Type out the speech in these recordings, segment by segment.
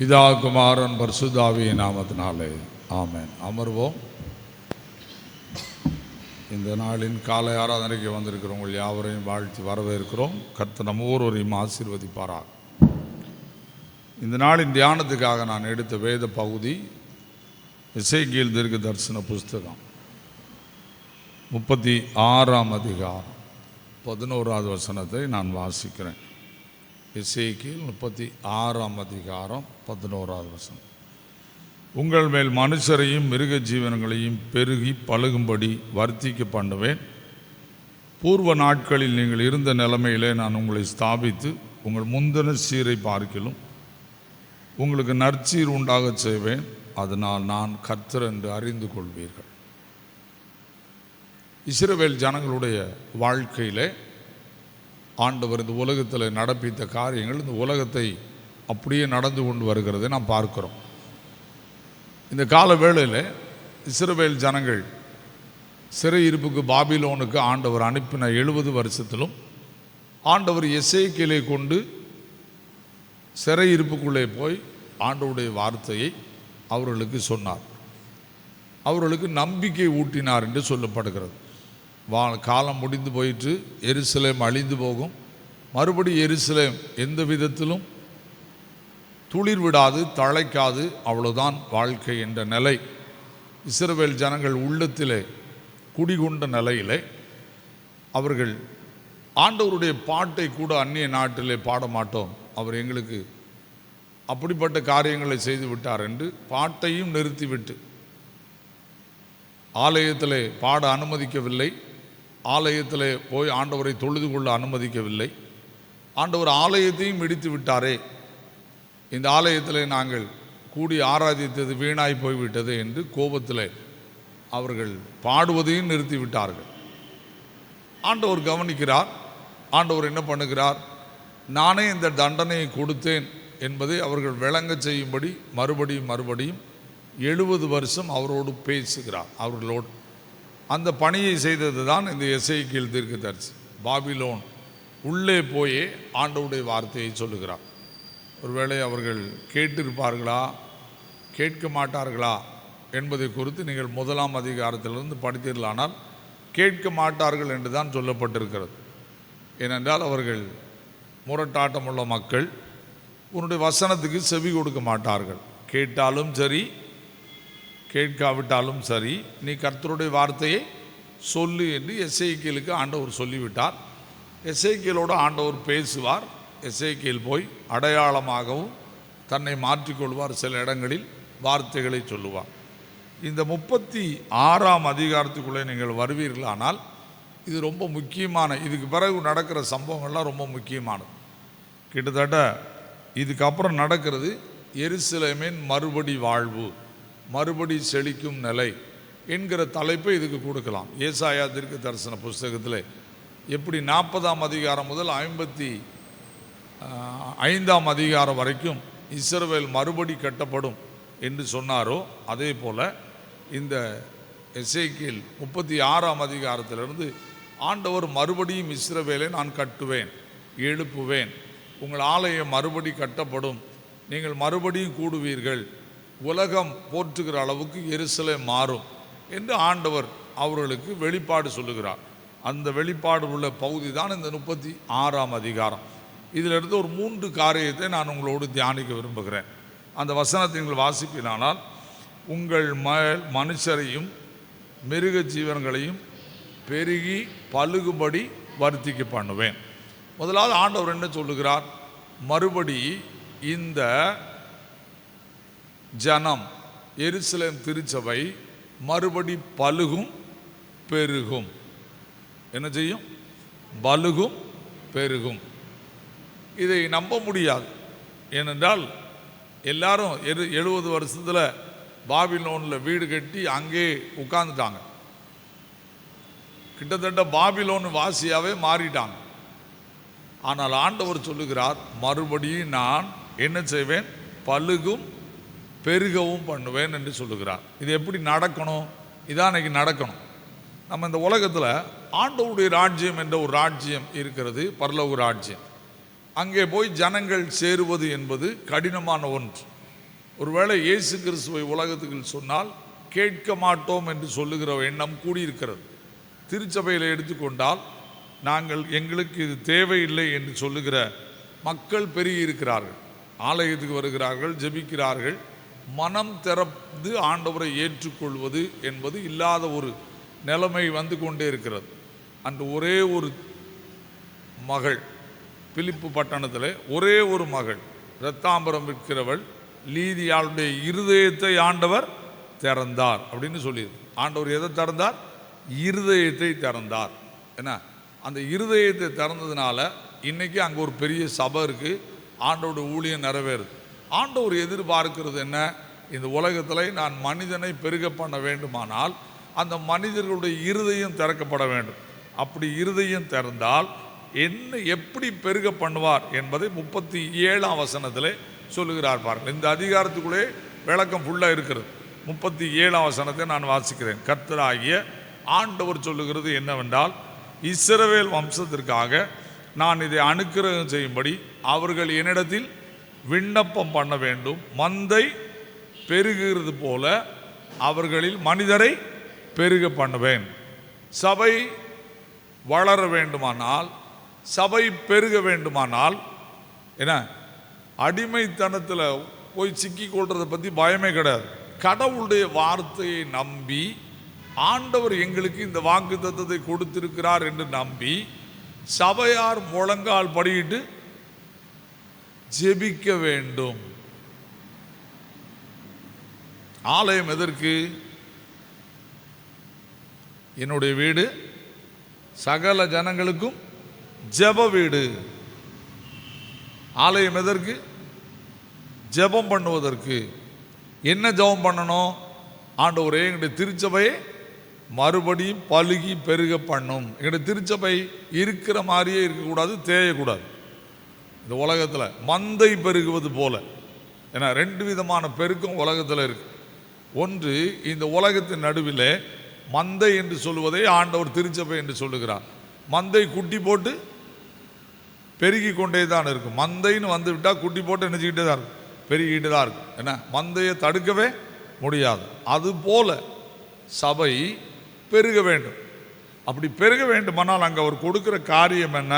பிதா குமாரன் பரிசுத்தாவி நாமத்தினாலே. ஆமேன். அமர்வோம். இந்த நாளின் காலை ஆராதனைக்கு வந்திருக்கிறவங்கள் யாவரையும் வாழ்த்தி வரவேற்கிறோம். கர்த்த நம்ம ஒவ்வொருவரையும் இந்த நாளின் தியானத்துக்காக நான் எடுத்த வேத பகுதி இசைகீல் தீர்க்க தரிசன புஸ்தகம். முப்பத்தி ஆறாம் அதிகாரம். பதினோராவது வசனத்தை நான் வாசிக்கிறேன். இசைக்கில் முப்பத்தி ஆறாம் அதிகாரம் பதினோராவது வசனம். உங்கள் மேல் மனுஷரையும் மிருக ஜீவனங்களையும் பெருகி பழகும்படி வர்த்திக்க பண்ணுவேன். பூர்வ நாட்களில் நீங்கள் இருந்த நிலைமையிலே நான் உங்களை ஸ்தாபித்து உங்கள் முந்தின சீரை பார்க்கிலும் உங்களுக்கு நற்சீர் உண்டாகச் செய்வேன். அதனால் நான் கர்த்தர் என்று அறிந்து கொள்வீர்கள். இஸ்ரவேல் ஜனங்களுடைய வாழ்க்கையிலே ஆண்டவர் இந்த உலகத்தில் நடப்பித்த காரியங்கள் இந்த உலகத்தை அப்படியே நடந்து கொண்டு வருகிறதை நாம் பார்க்கிறோம். இந்த கால வேளையில் இஸ்ரவேல் ஜனங்கள் சிறையிருப்புக்கு பாபிலோனுக்கு ஆண்டவர் அனுப்பின எழுபது வருஷத்திலும் ஆண்டவர் எசேக்கியலை கொண்டு சிறையிருப்புக்குள்ளே போய் ஆண்டவருடைய வார்த்தையை அவர்களுக்கு சொன்னார். அவர்களுக்கு நம்பிக்கை ஊட்டினார் என்று சொல்லப்படுகிறது. வா காலம் முடிந்து போயிட்டு எருசலேம் அழிந்து போகும். மறுபடி எருசலேம் எந்த விதத்திலும் துளிர் விடாது தழைக்காது அவ்வளோதான் வாழ்க்கை என்ற நிலை. இஸ்ரவேல் ஜனங்கள் உள்ளத்திலே குடிகொண்ட நிலையிலே அவர்கள் ஆண்டவருடைய பாட்டை கூட அந்நிய நாட்டிலே பாட மாட்டோம். அவர் எங்களுக்கு அப்படிப்பட்ட காரியங்களை செய்து விட்டார் என்று பாட்டையும் நிறுத்திவிட்டு ஆலயத்திலே பாட அனுமதிக்கவில்லை. ஆலயத்தில் போய் ஆண்டவரை தொழுது கொள்ள அனுமதிக்கவில்லை. ஆண்டவர் ஆலயத்தையும் இடித்து விட்டாரே. இந்த ஆலயத்தில் நாங்கள் கூடி ஆராதித்தது வீணாய் போய்விட்டது என்று கோபத்தில் அவர்கள் பாடுவதையும் நிறுத்திவிட்டார்கள் ஆண்டவர் கவனிக்கிறார். ஆண்டவர் என்ன பண்ணுகிறார்? நானே இந்த தண்டனையை கொடுத்தேன் என்பதை அவர்கள் விளங்க செய்யும்படி மறுபடியும் மறுபடியும் எழுபது வருஷம் அவரோடு பேசுகிறார். அவர்களோடு அந்த பணியை செய்தது தான் இந்த எஸ்ஐக்கியல் தீர்க்க தரிசி பாபிலோன் உள்ளே போயே ஆண்டவுடைய வார்த்தையை சொல்லுகிறார். ஒருவேளை அவர்கள் கேட்டிருப்பார்களா? கேட்க மாட்டார்களா? என்பதை குறித்து நீங்கள் முதலாம் அதிகாரத்திலிருந்து படித்தீர்களானால் கேட்க மாட்டார்கள் என்று தான் சொல்லப்பட்டிருக்கிறது. ஏனென்றால் அவர்கள் முரட்டாட்டமுள்ள மக்கள் உன்னுடைய வசனத்துக்கு செவி கொடுக்க மாட்டார்கள். கேட்டாலும் சரி கேட்காவிட்டாலும் சரி நீ கர்த்தருடைய வார்த்தையை சொல்லு என்று எஸ்ஐக்கியலுக்கு ஆண்டவர் சொல்லிவிட்டார். எஸ்ஐக்கியலோடு ஆண்டவர் பேசுவார். எஸ்ஐக்கியல் போய் அடையாளமாகவும் தன்னை மாற்றிக்கொள்வார் சில இடங்களில் வார்த்தைகளை சொல்லுவார். இந்த முப்பத்தி ஆறாம் அதிகாரத்துக்குள்ளே நீங்கள் வருவீர்களானால் இது ரொம்ப முக்கியமான இதுக்கு பிறகு நடக்கிற சம்பவங்கள்லாம் ரொம்ப முக்கியமானது. கிட்டத்தட்ட இதுக்கப்புறம் நடக்கிறது எருசலேமின் மறுபடி வாழ்வு. மறுபடி செழிக்கும் நிலை என்கிற தலைப்பை இதுக்கு கொடுக்கலாம். ஏசாயா தீர்க்க தரிசன புஸ்தகத்தில் எப்படி நாற்பதாம் அதிகாரம் முதல் ஐம்பத்தி ஐந்தாம் அதிகாரம் வரைக்கும் இஸ்ரவேல் மறுபடி கட்டப்படும் என்று சொன்னாரோ அதே போல் இந்த எசேக்கியல் முப்பத்தி ஆறாம் அதிகாரத்திலிருந்து ஆண்டவர் மறுபடியும் இஸ்ரவேலை நான் கட்டுவேன் எழுப்புவேன் உங்கள் ஆலயம் மறுபடி கட்டப்படும் நீங்கள் மறுபடியும் கூடுவீர்கள் உலகம் போற்றுகிற அளவுக்கு எரிசலை மாறும் என்று ஆண்டவர் அவர்களுக்கு வெளிப்பாடு சொல்லுகிறார். அந்த வெளிப்பாடு உள்ள பகுதி தான் இந்த முப்பத்தி ஆறாம் அதிகாரம். இதிலிருந்து ஒரு மூன்று காரியத்தை நான் உங்களோடு தியானிக்க விரும்புகிறேன். அந்த வசனத்தை நீங்கள் வாசிப்பினானால் உங்கள் ம மனுஷரையும் மிருக ஜீவன்களையும் பெருகி பழுகும்படி வர்த்திக்க பண்ணுவேன். முதலாவது ஆண்டவர் என்ன சொல்லுகிறார்? மறுபடி இந்த ஜனம் எருசலேம் திருச்சபை மறுபடி பலுகும் பெருகும். என்ன செய்யும்? பலுகும் பெருகும். இதை நம்ப முடியாது. ஏனென்றால் எல்லாரும் எரு எழுபது வருஷத்தில் பாபிலோனில் வீடு கட்டி அங்கே உட்காந்துட்டாங்க கிட்டத்தட்ட பாபிலோன் வாசியாகவே மாறிட்டாங்க. ஆனால் ஆண்டவர் சொல்லுகிறார் மறுபடியும் நான் என்ன செய்வேன்? பழுகும் பெருகவும் பண்ணுவேன் என்று சொல்லுகிறார். இது எப்படி நடக்கணும்? இதான் இன்னைக்கு நடக்கணும். நம்ம இந்த உலகத்தில் ஆண்டவருடைய ராஜ்யம் என்ற ஒரு ராஜ்யம் இருக்கிறது பரலவு ராஜ்யம். அங்கே போய் ஜனங்கள் சேருவது என்பது கடினமான ஒன்று. ஒருவேளை இயேசு கிறிஸ்துவை உலகத்துக்கு சொன்னால் கேட்க மாட்டோம் என்று சொல்லுகிற எண்ணம் கூடியிருக்கிறது. திருச்சபையில் எடுத்துக்கொண்டால் நாங்கள் எங்களுக்கு இது தேவையில்லை என்று சொல்லுகிற மக்கள் பெருகி இருக்கிறார்கள் ஆலயத்துக்கு வருகிறார்கள் ஜெபிக்கிறார்கள். மனம் திறந்து ஆண்டவரை ஏற்றுக்கொள்வது என்பது இல்லாத ஒரு நிலைமை வந்து கொண்டே இருக்கிறது. அன்று ஒரே ஒரு மகள் பிலிப்பு பட்டணத்தில் ஒரே ஒரு மகள் இரத்தாம்பரம் விற்கிறவள் லீதியாளுடைய இருதயத்தை ஆண்டவர் திறந்தார் அப்படின்னு சொல்லியது ஆண்டவர் எதை திறந்தார்? இருதயத்தை திறந்தார். என்ன? அந்த இருதயத்தை திறந்ததுனால இன்றைக்கி அங்கே ஒரு பெரிய சபை இருக்குது ஆண்டோட ஊழியம் நிறைவேறுது. ஆண்டவர் எதிர்பார்க்கிறது என்ன? இந்த உலகத்தில் நான் மனிதனை பெருக பண்ண வேண்டுமானால் அந்த மனிதர்களுடைய இருதயம் திறக்கப்பட வேண்டும். அப்படி இருதயம் திறந்தால் என்ன எப்படி பெருக பண்ணுவார் என்பதை முப்பத்தி ஏழாம் வசனத்தில் சொல்லுகிறார் பாருங்கள். இந்த அதிகாரத்துக்குள்ளே விளக்கம் ஃபுல்லாக இருக்கிறது முப்பத்தி ஏழாம் வசனத்தை நான் வாசிக்கிறேன். கர்த்தராகிய ஆண்டவர் சொல்லுகிறது என்னவென்றால் இஸ்ரவேல் வம்சத்திற்காக நான் இதை அனுக்கிரகம் செய்யும்படி அவர்கள் என்னிடத்தில் விண்ணப்பம் பண்ண வேண்டும். மந்தை பெருகிறது போல அவர்களில் மனிதரை பெருக பண்ணுவேன். சபை வளர வேண்டுமானால் சபை பெருக வேண்டுமானால் என்ன? அடிமைத்தனத்தில் போய் சிக்கி கொள்றதை பற்றி பயமே கிடையாது. கடவுளுடைய வார்த்தையை நம்பி ஆண்டவர் எங்களுக்கு இந்த வாக்கு தத்தத்தை கொடுத்திருக்கிறார் என்று நம்பி சபையார் முழங்கால் படியிட்டு ஜெபிக்க வேண்டும். ஆலயம் எதற்கு? என்னுடைய வீடு சகல ஜனங்களுக்கும் ஜெப வீடு. ஆலயம் எதற்கு? ஜெபம் பண்ணுவதற்கு. என்ன ஜெபம் பண்ணணும்? ஆண்டவரே எங்களுடைய திருச்சபையை மறுபடியும் பழுகி பெருக பண்ணும். எங்களுடைய திருச்சபை இருக்கிற மாதிரியே இருக்கக்கூடாது தேயக்கூடாது. இந்த உலகத்தில் மந்தை பெருகுவது போல. ஏன்னா ரெண்டு விதமான பெருக்கம் உலகத்தில் இருக்கு. ஒன்று இந்த உலகத்தின் நடுவில் மந்தை என்று சொல்லுவதை ஆண்டவர் திருச்சபை என்று சொல்லுகிறார். மந்தை குட்டி போட்டு பெருகி கொண்டே தான் இருக்கும். மந்தைன்னு வந்து விட்டால் குட்டி போட்டு நினச்சிக்கிட்டே தான் இருக்கும்? பெருகிக்கிட்டு தான் இருக்கும். என்ன மந்தையை தடுக்கவே முடியாது. அதுபோல சபை பெருக வேண்டும். அப்படி பெருக வேண்டுமானால் அங்கே அவர் கொடுக்குற காரியம் என்ன?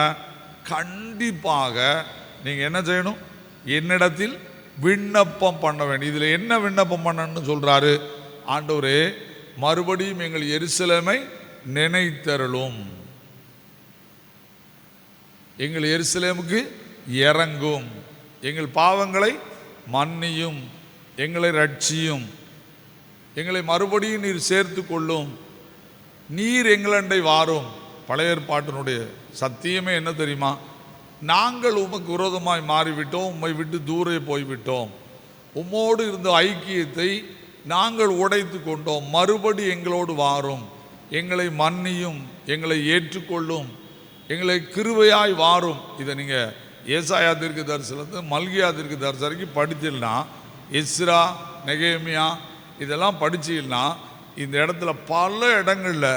கண்டிப்பாக நீங்கள் என்ன செய்யணும்? என்னிடத்தில் விண்ணப்பம் பண்ண வேண்டும். இதில் என்ன விண்ணப்பம் பண்ணணும்னு சொல்கிறாரு ஆண்டவரே மறுபடியும் எங்கள் எருசலேமை நினைத்தருளும். எங்கள் எருசலேமுக்கு இறங்கும். எங்கள் பாவங்களை மன்னியும். எங்களை ரட்சியும். எங்களை மறுபடியும் நீர் சேர்த்து கொள்ளும். நீர் எங்களண்டை வாரும். பழைய ஏற்பாட்டினுடைய சத்தியமே என்ன தெரியுமா? நாங்கள் உமக்கு விரோதமாய் மாறிவிட்டோம் உம்மை விட்டு தூரே போய்விட்டோம். உம்மோடு இருந்த ஐக்கியத்தை நாங்கள் உடைத்து கொண்டோம். மறுபடி எங்களோடு வாரும். எங்களை மன்னியும் எங்களை ஏற்றுக்கொள்ளும் எங்களை கிருபையாய் வாரும். இதை நீங்கள் ஏசாயா தீர்க்க தரிசனத்து மல்கியா தீர்க்க தரிசனைக்கு வரைக்கும் இஸ்ரா எஸ்ரா நெகேமியா இதெல்லாம் படிச்சீங்கன்னா இந்த இடத்துல பல இடங்களில்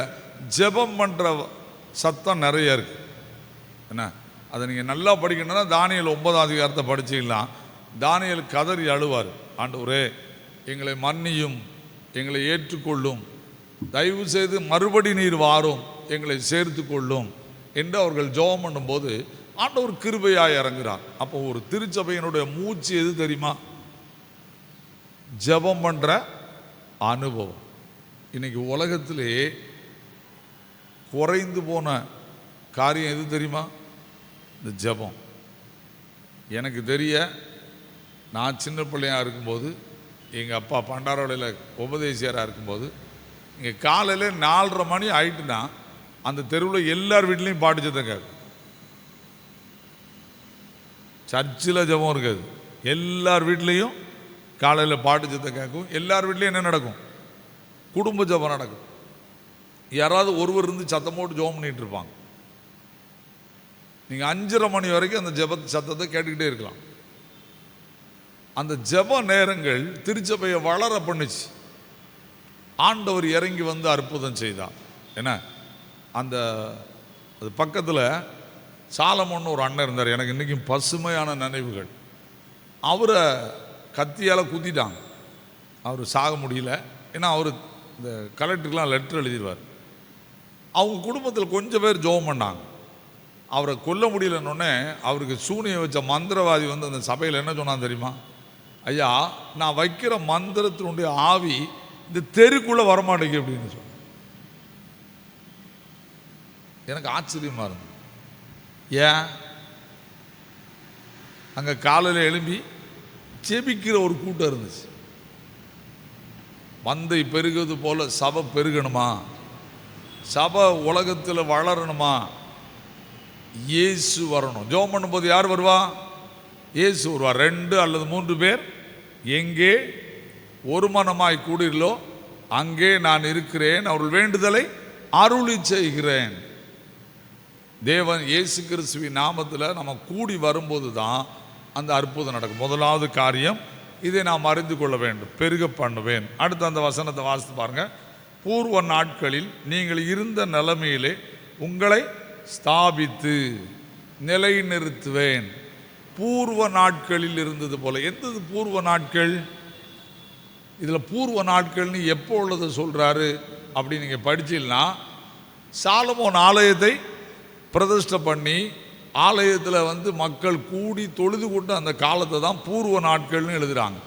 ஜெபம் பண்ணுற சத்தம் நிறைய இருக்குது என்ன? அதை நீங்கள் நல்லா படிக்கணும்னா தானியல் ஒன்பதாம் அதிகாரத்தை படிச்சிக்கலாம். தானியல் கதறி அழுவார். ஆண்டவரே எங்களை மன்னியும் எங்களை ஏற்றுக்கொள்ளும். தயவு செய்து மறுபடி நீர் வாரும் எங்களை சேர்த்து கொள்ளும் என்று அவர்கள் ஜெபம் பண்ணும்போது ஆண்டவர் கிருபையாக இறங்குறார். அப்போ ஒரு திருச்சபையினுடைய மூச்சு எது தெரியுமா? ஜெபம் பண்ணுற அனுபவம். இன்னைக்கு உலகத்திலே குறைந்து போன காரியம் எது தெரியுமா? இந்த ஜெபம். எனக்கு தெரிய நான் சின்ன பிள்ளையாக இருக்கும்போது எங்கள் அப்பா பண்டாரவளையில் உபதேசியராக இருக்கும்போது இங்கே காலையில் நாலரை மணி ஆயிட்டுனா அந்த தெருவில் எல்லார் வீட்லேயும் பாட்டு சத்தம் கேட்கும். சர்ச்சில் ஜெபம் இருக்காது. எல்லார் வீட்லேயும் காலையில் பாட்டு சத்தம் கேட்கும். எல்லார் வீட்லேயும் என்ன நடக்கும்? குடும்ப ஜெபம் நடக்கும். யாராவது ஒருவர் இருந்து சத்தம் போட்டு ஜோம் பண்ணிட்டு இருப்பாங்க. நீங்கள் அஞ்சரை மணி வரைக்கும் அந்த ஜெப சத்தத்தை கேட்டுக்கிட்டே இருக்கலாம். அந்த ஜெப நேரங்கள் திருச்சபையை வளர பண்ணுச்சு. ஆண்டவர் இறங்கி வந்து அற்புதம் செய்தார். என்ன? அந்த அது பக்கத்தில் சாலமோன்னு ஒரு அண்ணன் இருந்தார். எனக்கு இன்றைக்கும் பசுமையான நினைவுகள். அவரை கத்தியால் குத்திட்டாங்க. அவர் சாக முடியல. ஏன்னா அவர் இந்த கலெக்டருக்கெலாம் லெட்டர் எழுதிடுவார் அவங்க குடும்பத்தில் கொஞ்சம் பேர் ஜெபம் பண்ணாங்க. அவரை கொல்ல முடியலன்னொடனே அவருக்கு சூனியை வச்ச மந்திரவாதி வந்து அந்த சபையில் என்ன சொன்னான் தெரியுமா? ஐயா நான் வைக்கிற மந்திரத்தினுடைய ஆவி இந்த தெருக்குள்ளே வரமாட்டேங்குது அப்படின்னு சொன்னேன். எனக்கு ஆச்சரியமாக இருந்தது. ஏன்? அங்கே காலையில் எழும்பி ஜெபிக்கிற ஒரு கூட்டம் இருந்துச்சு. மந்தை பெருகுவது போல் சபை பெருகணுமா? சபை உலகத்தில் வளரணுமா? இயேசு வரணும். ஜோம் பண்ணும்போது யார் வருவா? இயேசு வருவா ரெண்டு அல்லது மூன்று பேர் எங்கே ஒரு மனமாய் கூடிரலோ அங்கே நான் இருக்கிறேன். அவர்கள் வேண்டுதலை அருளி செய்கிறேன். தேவன் இயேசு கிறிஸ்துவின் நாமத்தில் நம்ம கூடி வரும்போது தான் அந்த அற்புதம் நடக்கும். முதலாவது காரியம் இதை நாம் அறிந்து கொள்ள வேண்டும். பெருக பண்ணுவேன். அடுத்து அந்த வசனத்தை வாசித்து பாருங்கள் பூர்வ நாட்களில் நீங்கள் இருந்த நிலைமையிலே உங்களை ஸ்தாபித்து நிலைநிறுத்துவேன். பூர்வ நாட்களில் இருந்தது போல. எந்தது பூர்வ நாட்கள்? இதில் பூர்வ நாட்கள்னு எப்போ உள்ளதை சொல்கிறாரு அப்படி நீங்கள் படிச்சீங்கன்னா சாலமோன் ஆலயத்தை பிரதிஷ்டை பண்ணி ஆலயத்தில் வந்து மக்கள் கூடி தொழுது கொண்டு அந்த காலத்தை தான் பூர்வ நாட்கள்னு எழுதுகிறாங்க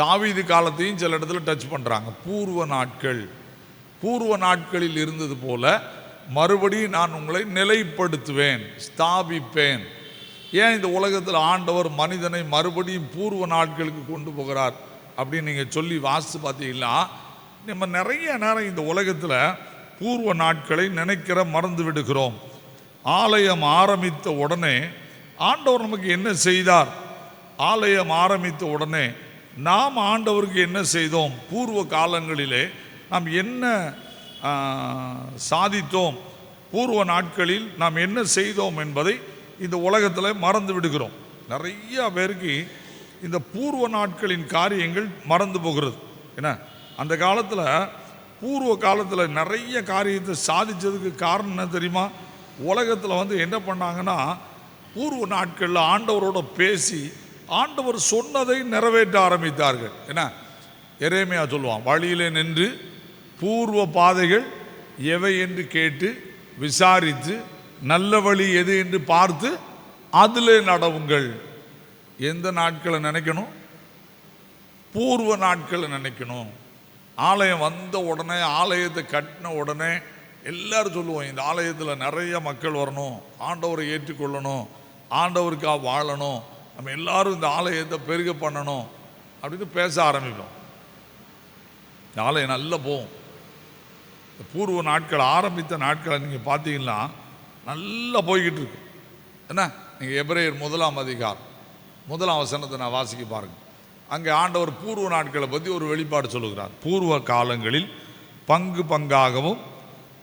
தாவீது காலத்தையும் சில இடத்துல டச் பண்ணுறாங்க பூர்வ நாட்கள். பூர்வ நாட்களில் இருந்தது போல மறுபடியும் நான் உங்களை நிலைப்படுத்துவேன் ஸ்தாபிப்பேன். ஏன் இந்த உலகத்தில் ஆண்டவர் மனிதனை மறுபடியும் பூர்வ நாட்களுக்கு கொண்டு போகிறார் அப்படின்னு நீங்கள் சொல்லி வாசித்து பார்த்தீங்கன்னா நம்ம நிறைய நேரம் இந்த உலகத்தில் பூர்வ நாட்களை நினைக்கிற மறந்து விடுகிறோம். ஆலயம் ஆரம்பித்த உடனே ஆண்டவர் நமக்கு என்ன செய்தார்? ஆலயம் ஆரம்பித்த உடனே நாம் ஆண்டவருக்கு என்ன செய்தோம்? பூர்வ காலங்களிலே நாம் என்ன சாதித்தோம் பூர்வ நாட்களில் நாம் என்ன செய்தோம் என்பதை இந்த உலகத்தில் மறந்து விடுகிறோம். நிறைய பேருக்கு இந்த பூர்வ நாட்களின் காரியங்கள் மறந்து போகிறது. என்ன? அந்த காலத்தில் பூர்வ காலத்தில் நிறைய காரியத்தை சாதித்ததுக்கு காரணம் என்ன தெரியுமா? உலகத்தில் வந்து என்ன பண்ணாங்கன்னா பூர்வ நாட்களில் ஆண்டவரோட பேசி ஆண்டவர் சொன்னதை நிறைவேற்ற ஆரம்பித்தார்கள். என்ன? எரேமையா சொல்லுவான் வழியிலே நின்று பூர்வ பாதைகள் எவை என்று கேட்டு விசாரித்து நல்ல வழி எது என்று பார்த்து அதில் நடவுங்கள். எந்த நாட்களை நினைக்கணும்? பூர்வ நாட்களை நினைக்கணும். ஆலயம் வந்த உடனே ஆலயத்தை கட்டின உடனே எல்லாரும் சொல்லுவோம் இந்த ஆலயத்தில் நிறைய மக்கள் வரணும் ஆண்டவரை ஏற்றுக்கொள்ளணும் ஆண்டவருக்காக வாழணும் நம்ம எல்லாரும் இந்த ஆலயத்தை பெருக பண்ணணும் அப்படின்னு பேச ஆரம்பிப்போம். இந்த ஆலயம் நல்லா போகும். பூர்வ நாட்கள் ஆரம்பித்த நாட்களை நீங்கள் பார்த்தீங்கன்னா நல்லா போய்கிட்டு இருக்கு. என்ன? நீங்கள் எபிரேயர் முதலாம் அதிகாரம் முதலாம் வசனத்தை நான் வாசிக்க பாருங்க. அங்கே ஆண்டவர் பூர்வ நாட்களை பற்றி ஒரு வெளிப்பாடு சொல்லுகிறார். பூர்வ காலங்களில் பங்கு பங்காகவும்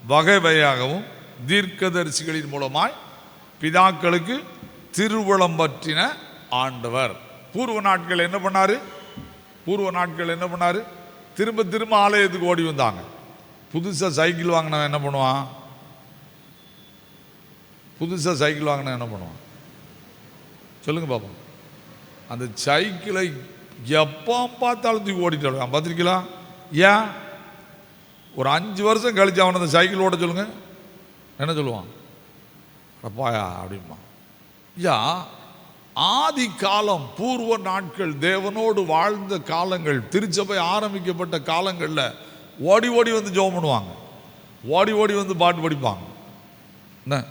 வகை வகையாகவும் தீர்க்கதரிசிகளின் மூலமாய் பிதாக்களுக்கு திருவுளம் பற்றின ஆண்டவர். பூர்வ நாட்கள் என்ன பண்ணார்? பூர்வ நாட்கள் என்ன பண்ணாரு? திரும்ப திரும்ப ஆலயத்துக்கு ஓடி வந்தாங்க. புதுசாக சைக்கிள் வாங்கினவன் என்ன பண்ணுவான்? புதுசாக சைக்கிள் வாங்கினா என்ன பண்ணுவான்? சொல்லுங்கள் பாப்போம். அந்த சைக்கிளை எப்போ பார்த்தாலும் தூக்கி ஓடிட்டு இருக்கான் பார்த்துருக்கீங்களா? ஏன்? ஒரு அஞ்சு வருஷம் கழிச்சு அவனை அந்த சைக்கிள் ஓட சொல்லுங்க. என்ன சொல்லுவான்? அப்பாயா அப்படிமா ஐயா ஆதி காலம் பூர்வ நாட்கள் தேவனோடு வாழ்ந்த காலங்கள் திருச்சபை ஆரம்பிக்கப்பட்ட காலங்களில் ஓடி ஓடி வந்து ஜெபம் பண்ணுவாங்க. ஓடி ஓடி வந்து பாட்டு படிப்பாங்க. என்ன?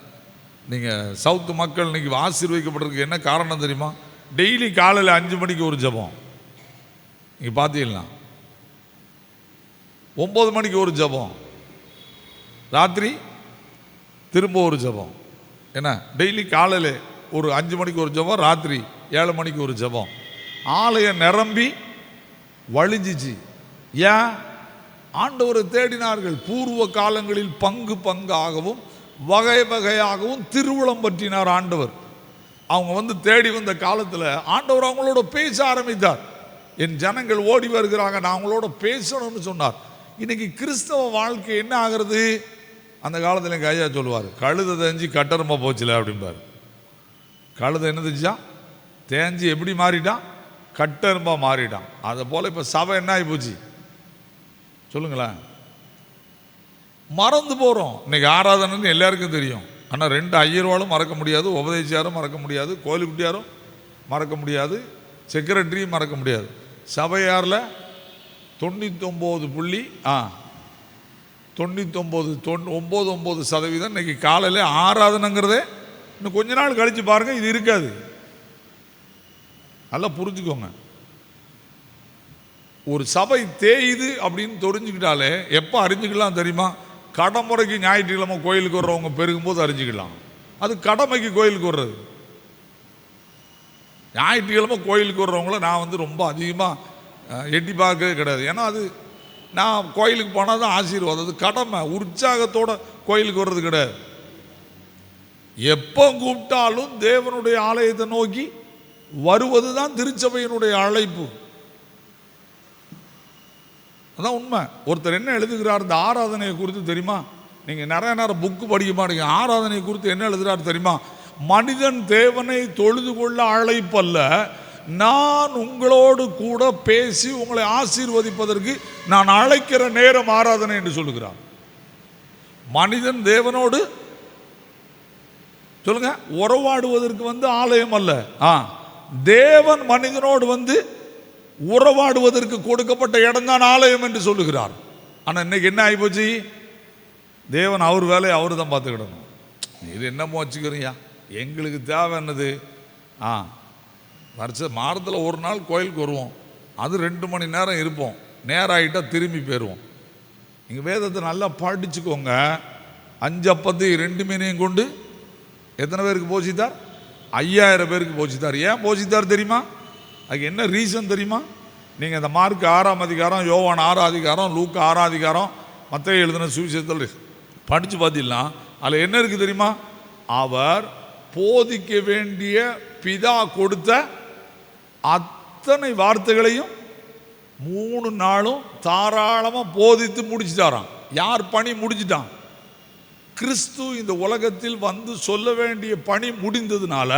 நீங்கள் சவுத்து மக்கள் இன்னைக்கு ஆசீர்வதிக்கப்படுறதுக்கு என்ன காரணம் தெரியுமா? டெய்லி காலையில் அஞ்சு மணிக்கு ஒரு ஜெபம். நீங்கள் பார்த்தீங்களா? ஒம்பது மணிக்கு ஒரு ஜெபம். ராத்திரி திரும்ப ஒரு ஜெபம். என்ன? டெய்லி காலையில் ஒரு அஞ்சு மணிக்கு ஒரு ஜெபம் ராத்திரி ஏழு மணிக்கு ஒரு ஜெபம். ஆலயம் நிரம்பி வழிஞ்சிச்சு. ஏன்? ஆண்டவரை தேடினார்கள். பூர்வ காலங்களில் பங்கு பங்காகவும் வகை வகையாகவும் திருவுளம் பற்றினார் ஆண்டவர். அவங்க வந்து தேடி வந்த காலத்தில் ஆண்டவர் அவங்களோட பேச ஆரம்பித்தார். என் ஜனங்கள் ஓடி வருகிறாங்க நான் அவங்களோட பேசணும்னு சொன்னார். இன்னைக்கு கிறிஸ்தவ வாழ்க்கை என்ன ஆகிறது? அந்த காலத்தில் எங்கள் ஐயா சொல்லுவார் கழுதை தேஞ்சு கட்டரமா போச்சுல அப்படிம்பார். கழுதை என்ன செஞ்சான் தேஞ்சு எப்படி மாறிட்டான்? கட்டெரும்பா மாறிட்டான். அதை போல் இப்போ சபை என்ன ஆகி போச்சு? சொல்லுங்களேன் மறந்து போகிறோம் இன்னைக்கு ஆராதனைன்னு எல்லாருக்கும் தெரியும். ஆனால் ரெண்டு ஐயர்வாலும் மறக்க முடியாது உபதேசியாரும் மறக்க முடியாது கோயிலுக்குட்டியாரும் மறக்க முடியாது செக்ரட்டரியும் மறக்க முடியாது. சபையாரில் தொண்ணூத்தொம்பது புள்ளி ஆ தொண்ணூத்தொம்பது தொண் ஒம்பது ஒம்பது சதவீதம் இன்னைக்கு காலையில் ஆராதனைங்கிறதே இன்னும் கொஞ்ச நாள் கழித்து பாருங்கள் இது இருக்காது. நல்லா புரிஞ்சுக்கோங்க. ஒரு சபை தேயுது அப்படின்னு தெரிஞ்சுக்கிட்டாலே எப்போ அறிஞ்சுக்கலாம் தெரியுமா? கடமுறைக்கு ஞாயிற்றுக்கிழமை கோயிலுக்கு வர்றவங்க பெருகும்போது அறிஞ்சுக்கலாம். அது கடமைக்கு கோயிலுக்கு வர்றது. ஞாயிற்றுக்கிழமை கோயிலுக்கு வர்றவங்கள நான் வந்து ரொம்ப அதிகமாக எட்டி பார்க்கவே கிடையாது. ஏன்னா அது நான் கோயிலுக்கு போனால் தான் ஆசீர்வாதம். அது கடமை. உற்சாகத்தோட கோயிலுக்கு வர்றது கிடையாது. எப்போ கூப்பிட்டாலும் தேவனுடைய ஆலயத்தை நோக்கி வருவது தான் திருச்சபையினுடைய அழைப்பு. அதான் உண்மை. ஒருத்தர் என்ன எழுதுகிறார் இந்த ஆராதனையை குறித்து தெரியுமா? நீங்கள் நிறைய நேரம் புக்கு படிக்க மாட்டீங்க. ஆராதனை குறித்து என்ன எழுதுகிறார் தெரியுமா? மனிதன் தேவனை தொழுது கொள்ள அழைப்பல்ல. நான் உங்களோடு கூட பேசி உங்களை ஆசீர்வதிப்பதற்கு நான் அழைக்கிற நேரம் ஆராதனை என்று சொல்லுகிறார். மனிதன் தேவனோடு சொல்லுங்க உறவாடுவதற்கு வந்து ஆலயம் அல்ல. ஆ தேவன் மனிதனோடு வந்து உறவாடுவதற்கு கொடுக்கப்பட்ட இடம்தான் ஆலயம் என்று சொல்லுகிறார். ஆனால் இன்னைக்கு என்ன ஆகிப்போச்சு தேவன் அவர் வேலையை அவர் தான் பார்த்துக்கிடணும். இது என்னமோ வச்சுக்கிறீங்க எங்களுக்கு தேவை என்னது? ஆ வருஷ மாதத்தில் ஒரு நாள் கோயிலுக்கு வருவோம். அது ரெண்டு மணி நேரம் இருப்போம். நேரம் ஆகிட்டா திரும்பி போயிடுவோம் நீங்கள் வேதத்தை நல்லா படிச்சுக்கோங்க. அஞ்சு ரெண்டு மீனையும் கொண்டு எத்தனை பேருக்கு போச்சித்தார் ஐயாயிரம் பேருக்கு போச்சித்தார் ஏன் போச்சித்தார் தெரியுமா? அதுக்கு என்ன ரீசன் தெரியுமா? நீங்கள் இந்த மார்க் ஆறாம் அதிகாரம் யோவான் ஆறாம் அதிகாரம் லூக்கு ஆறாம் அதிகாரம் மற்ற எழுதின சுவிசேஷத்தில் படித்து பார்த்தீங்கன்னா அதில் என்ன இருக்குது தெரியுமா? அவர் போதிக்க வேண்டிய பிதா கொடுத்த அத்தனை வார்த்தைகளையும் மூணு நாளும் தாராளமாக போதித்து முடிச்சுட்டாராம். யார் பணி முடிச்சிட்டான்? கிறிஸ்து இந்த உலகத்தில் வந்து சொல்ல வேண்டிய பணி முடிந்ததுனால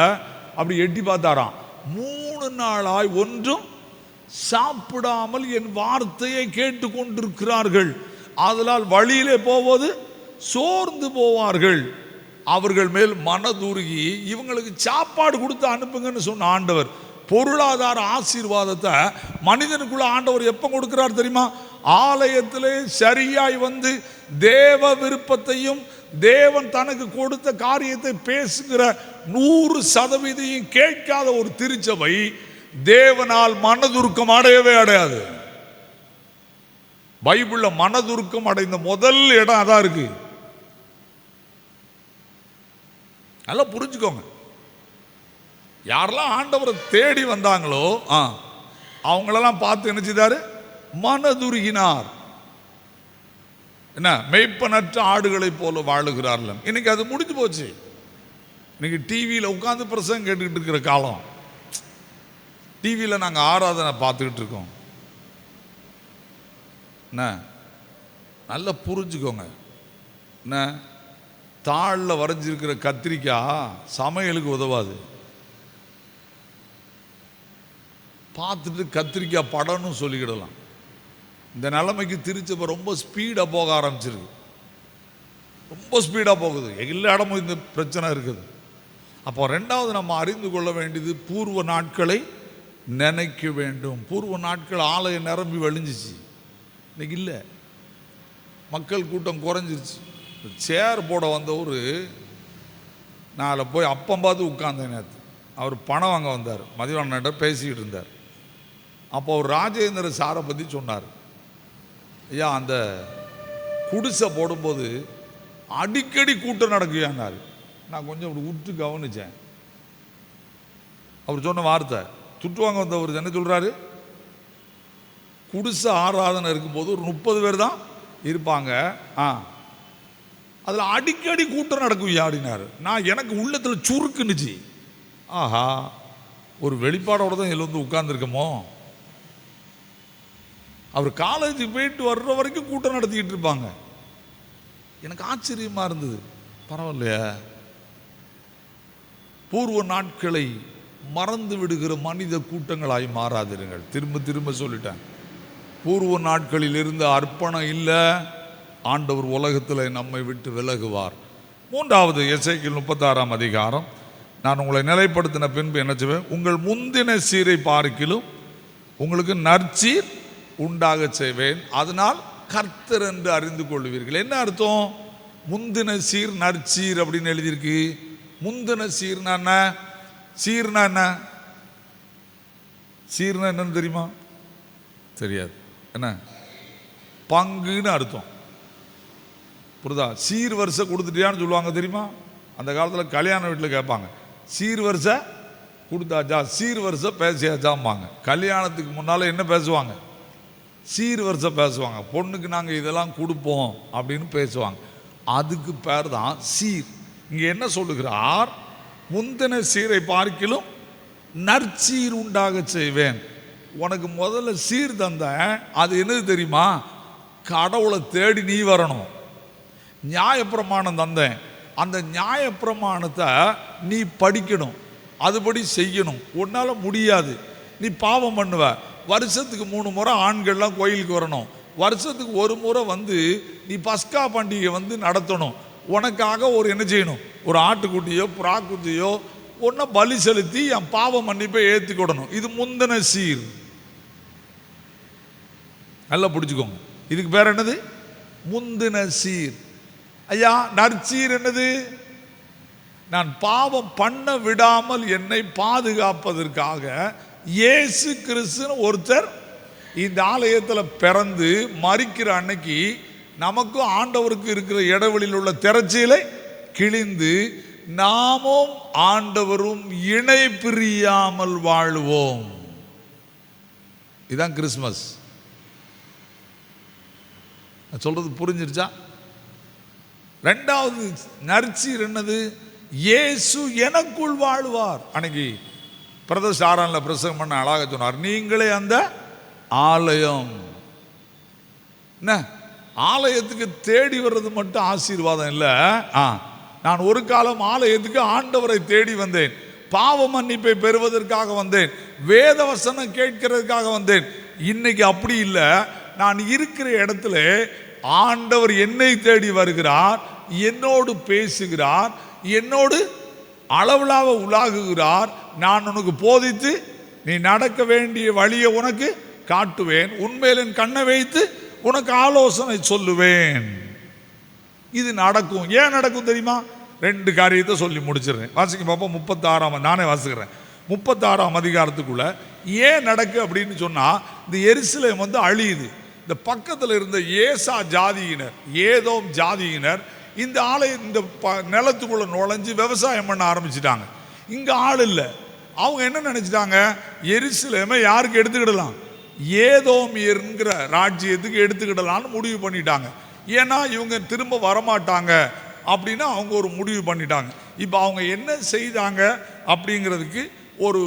அப்படி எட்டி பார்த்தாராம். மூணு நாளாய் ஒன்றும் சாப்பிடாமல் என் வார்த்தையை கேட்டுக்கொண்டிருக்கிறார்கள். ஆதலால் வழியிலே போவது சோர்ந்து போவார்கள். அவர்கள் மேல் மனதுருகி இவங்களுக்கு சாப்பாடு கொடுத்து அனுப்புங்கன்னு சொன்ன ஆண்டவர் பொருளாதார ஆசீர்வாதத்தை மனிதனுக்குள்ள ஆண்டவர் எப்போ கொடுக்கிறார் தெரியுமா? ஆலயத்திலே சரியாய் வந்து தேவ விருப்பத்தையும் தேவன் தனக்கு கொடுத்த காரியத்தை பேசுகிற நூறு சதவீதையும் கேட்காத ஒரு திருச்சபை தேவனால் மனதுருக்கம் அடையவே அடையாது. பைபிள்ல மனதுருக்கம் அடைந்த முதல் இடம் அதான் இருக்கு. நல்லா புரிஞ்சுக்கோங்க. யாரெல்லாம் ஆண்டவரை தேடி வந்தாங்களோ ஆ அவங்களெல்லாம் பார்த்து என்ன மனதுருகினார். என்ன மெய்ப்பனற்ற ஆடுகளைப் போல வாழுகிறார்கள். இன்னைக்கு அது முடிஞ்சு போச்சு. இன்னைக்கு டிவியில் உட்காந்து பிரசங்கம் கேட்டுக்கிட்டு இருக்கிற காலம். டிவியில் நாங்கள் ஆராதனை பார்த்துக்கிட்டு இருக்கோம். என்ன நல்லா புரிஞ்சுக்கோங்க. என்ன தாளில் வரைஞ்சிருக்கிற கத்திரிக்காய் சமையலுக்கு உதவாது. பார்த்துட்டு கத்திரிக்காய் படம்னு சொல்லிக்கிடலாம். இந்த நிலைமைக்கு திருச்சபை ரொம்ப ஸ்பீடாக போக ஆரம்பிச்சிருக்கு. ரொம்ப ஸ்பீடாக போகுது. எல்லா இடமும் இந்த பிரச்சனை இருக்குது. அப்போ ரெண்டாவது நம்ம அறிந்து கொள்ள வேண்டியது பூர்வ நாட்களை நினைக்க வேண்டும். பூர்வ நாட்கள் ஆலயம் நிரம்பி வழிஞ்சிச்சு. இன்னைக்கு இல்லை. மக்கள் கூட்டம் குறைஞ்சிருச்சு. சேர் போட வந்தவர் நான் போய் அப்பம் பார்த்து உட்கார்ந்தேன் நேற்று அவர் பணம் வாங்க வந்தார். மதிவானிட்ட பேசிக்கிட்டு இருந்தார். அப்போ அவர் ராஜேந்திர சாரை பற்றி சொன்னார். ஐயா அந்த குடிசை போடும்போது அடிக்கடி கூட்டம் நடக்குயான்னாரு நான் கொஞ்சம் அப்படி உற்று கவனிச்சேன். அவர் சொன்ன வார்த்தை துட்டுவாங்க வந்தவர் என்ன சொல்கிறாரு குடிசை ஆராதனை இருக்கும்போது ஒரு முப்பது பேர் தான் இருப்பாங்க. ஆ. அதில் அடிக்கடி கூட்டம் நடக்கும் அப்படின்னாரு. நான் எனக்கு உள்ளத்தில் சுருக்குனுச்சு. ஆஹா ஒரு வெளிப்பாடோட தான் இதில் வந்து உட்கார்ந்துருக்கமோ? அவர் காலேஜ் போயிட்டு வர்ற வரைக்கும் கூட்டம் நடத்திக்கிட்டு இருப்பாங்க. எனக்கு ஆச்சரியமாக இருந்தது. பரவாயில்லையா. பூர்வ நாட்களை மறந்து விடுகிற மனித கூட்டங்களாய் மாறாதிருங்கள். திரும்ப திரும்ப சொல்லிட்டேன். பூர்வ நாட்களில் இருந்த அர்ப்பணம் இல்லை. ஆண்டவர் உலகத்தில் நம்மை விட்டு விலகுவார். மூன்றாவது எஸ்ஐக்கில் முப்பத்தாறாம் அதிகாரம். நான் உங்களை நிலைப்படுத்தின பின்பு என்ன செய்வேன்? உங்கள் முந்தின சீரை பார்க்கிலும் உங்களுக்கு நற்சீர் உண்டாக செய்வேன். அதனால் கர்த்தர் என்று அறிந்து கொள்வீர்கள். என்ன அர்த்தம்? முந்தின சீர் நற்சீர் அப்படின்னு எழுதியிருக்கு. முந்தின சீர்னா என்ன? சீர்னா என்ன? சீர்னா என்னன்னு தெரியுமா? தெரியாது. என்ன? பங்குன்னு அர்த்தம். புரிதா? சீர் வரிசை கொடுத்துட்டியான்னு சொல்லுவாங்க தெரியுமா? அந்த காலத்தில் கல்யாண வீட்டில் கேட்பாங்க. சீர் வரிசை கொடுத்தாச்சா? சீர் வரிசை பேசியாச்சாம்பாங்க. கல்யாணத்துக்கு முன்னால் என்ன பேசுவாங்க? சீர் வரிசை பேசுவாங்க. பொண்ணுக்கு நாங்கள் இதெல்லாம் கொடுப்போம் அப்படின்னு பேசுவாங்க. அதுக்கு பேர் தான் சீர். இங்கே என்ன சொல்லுகிறார்? முந்தின சீரை பார்க்கிலும் நற்சீர் உண்டாக செய்வேன். உனக்கு முதல்ல சீர் தந்தேன். அது என்னது தெரியுமா? கடவுளை தேடி நீ வரணும். நியாயப்பிரமாணம் தந்தேன். அந்த நியாயப்பிரமாணத்தை நீ படிக்கணும். அதுபடி செய்யணும். உன்னால் முடியாது. நீ பாவம் பண்ணுவ. வருஷத்துக்கு மூணு முறை ஆண்கள்லாம் கோயிலுக்கு வரணும். வருஷத்துக்கு ஒரு முறை வந்து நீ பஸ்கா பண்டிகை வந்து நடத்தணும். உனக்காக ஒரு என்ன செய்யணும்? ஒரு ஆட்டுக்குட்டியோ புறாக்குட்டியோ ஒன்றை பலி செலுத்தி என் பாவ மன்னிப்பை ஏற்றுக்கிடணும் இது முந்தின சீர். நல்லா பிடிச்சிக்கோங்க. இதுக்கு பேர் என்னது? முந்தின சீர். ஐயா நற்சீர் என்னது? நான் பாவம் பண்ண விடாமல் என்னை பாதுகாப்பதற்காக இயேசு கிறிஸ்துன்னு ஒருத்தர் இந்த ஆலயத்தில் பிறந்து மறிக்கிற அன்னைக்கு நமக்கும் ஆண்டவருக்கு இருக்கிற இடைவெளியில் உள்ள திரைச்சீலை கிழிந்து நாமும் ஆண்டவரும் இணை பிரியாமல் வாழ்வோம். இதுதான் கிறிஸ்மஸ் நான் சொல்றது புரிஞ்சிருச்சா? ரெண்டாவது நற்சீர் என்னது? இயேசு எனக்குள் வாழ்வார். அன்னைக்கு பிரதசாரனில் பிரசங்கம் பண்ண அழகாக சொன்னார். நீங்களே அந்த ஆலயம். என்ன? ஆலயத்துக்கு தேடி வர்றது மட்டும் ஆசீர்வாதம் இல்லை. ஆ நான் ஒரு காலம் ஆலயத்துக்கு ஆண்டவரை தேடி வந்தேன். பாவ மன்னிப்பை பெறுவதற்காக வந்தேன். வேத வசனம் கேட்கிறதுக்காக வந்தேன். இன்னைக்கு அப்படி இல்லை. நான் இருக்கிற இடத்துல ஆண்டவர் என்னை தேடி வருகிறார் என்னோடு பேசுகிறார் என்னோடு அளவிலாக உலாகுகிறார் நான் உனக்கு போதித்து நீ நடக்க வேண்டிய வழியை உனக்கு காட்டுவேன். உண்மையிலின் கண்ணை வைத்து உனக்கு ஆலோசனை சொல்லுவேன். இது நடக்கும். ஏன் நடக்கும் தெரியுமா? ரெண்டு காரியத்தை சொல்லி முடிச்சிடுறேன். வாசிக்க பார்ப்போம் முப்பத்தாறாம் நானே வாசிக்கிறேன். முப்பத்தாறாம் அதிகாரத்துக்குள்ள ஏன் நடக்கு அப்படின்னு சொன்னால் இந்த எரிசிலம் வந்து அழியுது. இந்த பக்கத்தில் இருந்த ஏசா ஜாதியினர் ஏதோம் ஜாதியினர் இந்த ஆலய இந்த ப நிலத்துக்குள்ள நுழைஞ்சு விவசாயம் பண்ண ஆரம்பிச்சிட்டாங்க. இங்கே ஆள் இல்லை. அவங்க என்ன நினச்சிட்டாங்க? எரிசிலமே யாருக்கு எடுத்துக்கிடலாம்? ஏதோமியர்ங்கிற ராஜ்யத்துக்கு எடுத்துக்கிடலாம்னு முடிவு பண்ணிட்டாங்க. ஏன்னா இவங்க திரும்ப வரமாட்டாங்க அப்படின்னு அவங்க ஒரு முடிவு பண்ணிட்டாங்க. இப்போ அவங்க என்ன செய்தாங்க அப்படிங்கிறதுக்கு ஒரு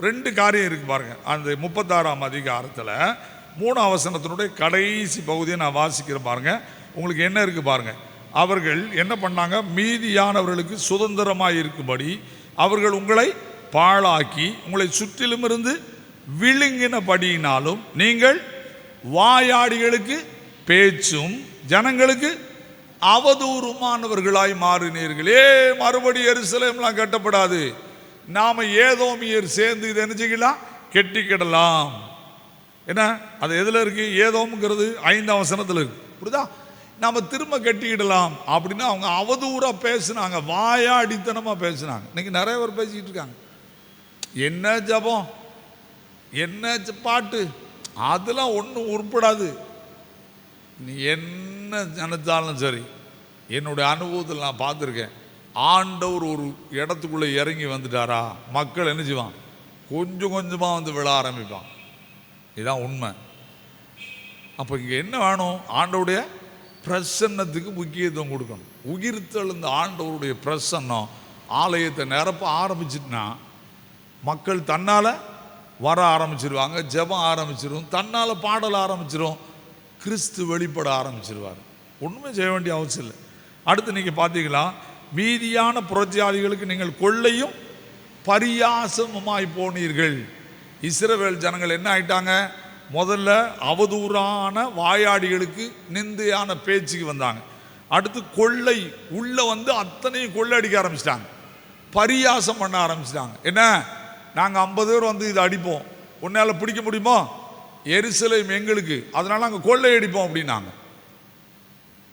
ரெண்டு காரியம் இருக்கு பாருங்க. அந்த முப்பத்தாறாம் அதிகாரத்தில் மூணு வசனத்தினுடைய கடைசி பகுதியை நான் வாசிக்கிறேன் பாருங்க. உங்களுக்கு என்ன இருக்கு பாருங்க. அவர்கள் என்ன பண்ணாங்க? மீதியானவர்களுக்கு சுதந்திரமாக இருக்கும்படி அவர்கள் உங்களை பாழாக்கி உங்களை சுற்றிலும் இருந்து விழுங்கினபடியினாலும் நீங்கள் வாயாடிகளுக்கு பேச்சும் ஜனங்களுக்கு அவதூறுமானவர்களாய் மாறினீர்களே. மறுபடி எருசலேம்லாம் கட்டப்படாது. நாம் ஏதோமியர் சேர்ந்து இதை நினைச்சிக்கலாம் கெட்டிக்கிடலாம். என்ன? அது எதில் இருக்குது ஏதோம்ங்கிறது ஐந்தாம் வசனத்தில் இருக்குது புரியுதா? நாம் திரும்ப கட்டிக்கிடலாம் அப்படின்னு அவங்க அவதூறாக பேசுனாங்க வாயா அடித்தனமாக பேசுனாங்க. இன்றைக்கி நிறைய பேர் பேசிக்கிட்டு இருக்காங்க. என்ன ஜபம்? என்ன பாட்டு? அதெல்லாம் ஒன்றும் உருப்படாது. நீ என்ன நினைச்சாலும் சரி என்னுடைய அனுபவத்தில் நான் பார்த்துருக்கேன். ஆண்டவர் ஒரு இடத்துக்குள்ளே இறங்கி வந்துட்டாரா? மக்கள் என்ன செய்வான் கொஞ்சம் கொஞ்சமாக வந்து விழ ஆரம்பிப்பான் இதுதான் உண்மை. அப்போ இங்கே என்ன வேணும்? ஆண்டவுடைய பிரசன்னத்துக்கு முக்கியத்துவம் கொடுக்கணும். உயிர்த்தெழுந்த ஆண்டவருடைய பிரசன்னம் ஆலயத்தை நிரப்ப ஆரம்பிச்சிட்டுனா மக்கள் தன்னால் வர ஆரம்பிச்சிருவாங்க ஜெபம் ஆரம்பிச்சிடும் தன்னால் பாடல் ஆரம்பிச்சிடும் கிறிஸ்து வெளிப்பட ஆரம்பிச்சிருவார். ஒன்றுமே செய்ய வேண்டிய அவசியம் இல்லை. அடுத்து நீங்கள் பார்த்தீங்களா மீதியான புரட்சியாளிகளுக்கு நீங்கள் கொள்ளையும் பரியாசமாய் போனீர்கள். இஸ்ரவேல் ஜனங்கள் என்ன ஆயிட்டாங்க? முதல்ல அவதூறான வாயாடிகளுக்கு நிந்தையான பேச்சுக்கு வந்தாங்க. அடுத்து கொள்ளை உள்ளே வந்து அத்தனையும் கொள்ளை அடிக்க ஆரம்பிச்சிட்டாங்க. பரியாசம் பண்ண ஆரம்பிச்சிட்டாங்க. என்ன? நாங்கள் ஐம்பது பேர் வந்து இதை அடிப்போம். உன்னால் பிடிக்க முடியுமோ? எரிசலையும் எங்களுக்கு. அதனால் நாங்கள் கொள்ளை அடிப்போம் அப்படின்னாங்க.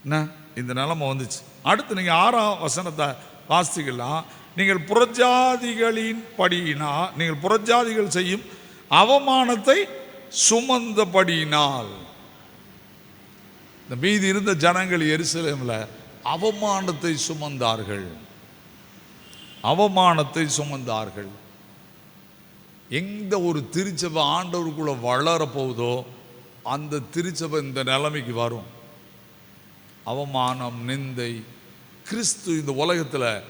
என்ன? இந்த நிலமை வந்துச்சு. அடுத்து நீங்கள் ஆறாம் வசனத்தை வாசிக்கலாம். நீங்கள் புறஜாதிகளின் படியினா நீங்கள் புறஜாதிகள் செய்யும் அவமானத்தை சுமந்தபடியினால். இந்த மீதி இருந்த ஜனங்கள் எருசலேமில் அவமானத்தை சுமந்தார்கள். அவமானத்தை சுமந்தார்கள். எந்த ஒரு திருச்சபை ஆண்டவருக்குள்ளே வளர போகுதோ அந்த திருச்சபை இந்த நிலைமைக்கு வரும். அவமானம் நிந்தை கிறிஸ்து இந்த உலகத்தில்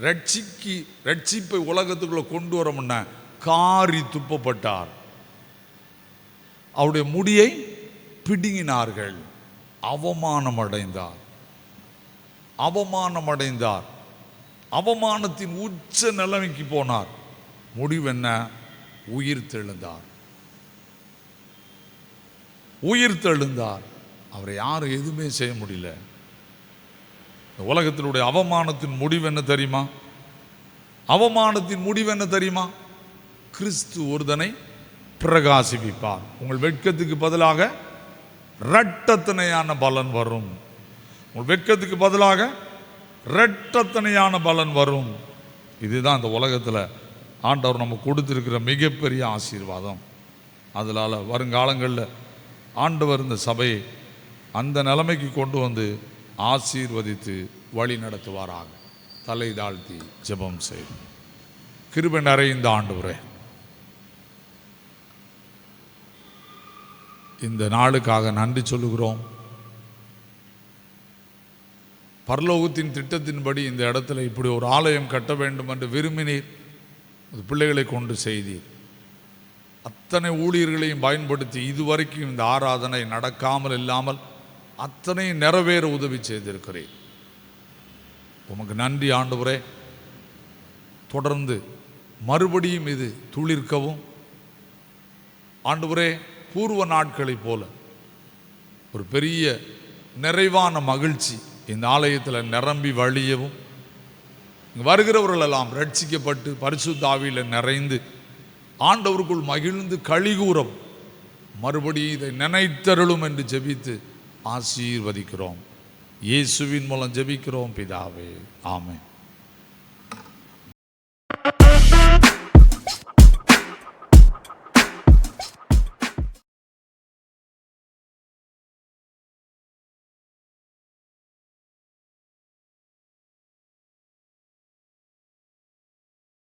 ரட்சிக்கு ரட்சிப்பை உலகத்துக்குள்ளே கொண்டு வரமுன்ன காரி துப்பப்பட்டார். அவருடைய முடியை பிடுங்கினார்கள். அவமானம் அடைந்தார் அவமானம் அடைந்தார் அவமானத்தின் உச்ச நிலைமைக்கு போனார். முடிவென்ன? உயிர் தெழுந்தார். உயிர் தெழுந்தார். அவரை யாரும் எதுவுமே செய்ய முடியல. இந்த உலகத்தினுடைய அவமானத்தின் முடிவு என்ன தெரியுமா? அவமானத்தின் முடிவு என்ன தெரியுமா? கிறிஸ்து ஒருதனை பிரகாசிப்பார் உங்கள் வெட்கத்துக்கு பதிலாக இரட்டத்தனையான பலன் வரும். உங்கள் வெட்கத்துக்கு பதிலாக இரட்டத்தனையான பலன் வரும். இதுதான் இந்த உலகத்தில் ஆண்டவர் நம்ம கொடுத்துருக்கிற மிகப்பெரிய ஆசீர்வாதம். அதனால் வருங்காலங்களில் ஆண்டவர் இந்த சபையை அந்த நிலைமைக்கு கொண்டு வந்து ஆசீர்வதித்து வழி நடத்துவாராக. தலை தாழ்த்தி ஜெபம் செய்யும் கிருபை நிறைந்த ஆண்டவரே இந்த நாளுக்காக நன்றி சொல்லுகிறோம். பரலோகத்தின் திட்டத்தின்படி இந்த இடத்துல இப்படி ஒரு ஆலயம் கட்ட வேண்டும் என்று விரும்பினீர். அது பிள்ளைகளை கொண்டு செய்தீர். அத்தனை ஊழியர்களையும் பயன்படுத்தி இதுவரைக்கும் இந்த ஆராதனை நடக்காமல் இல்லாமல் அத்தனை நிறைவேற உதவி செய்திருக்கிறேன் உமக்கு நன்றி ஆண்டவரே. தொடர்ந்து மறுபடியும் இது துளிர்க்கவும். ஆண்டவரே பூர்வ நாட்களைப் போல. ஒரு பெரிய நிறைவான மகிழ்ச்சி இந்த ஆலயத்தில் நிரம்பி வழியவும் வருகிறவர்கள் எல்லாம் ரட்சிக்கப்பட்டு பரிசுத்தாவியில் நிறைந்து ஆண்டவருக்குள் மகிழ்ந்து கழிகூறம் மறுபடியும் இதை நினைத்தருளும் என்று ஜெபித்து ஆசீர்வதிக்கிறோம். இயேசுவின் மூலம் ஜெபிக்கிறோம் பிதாவே. ஆமே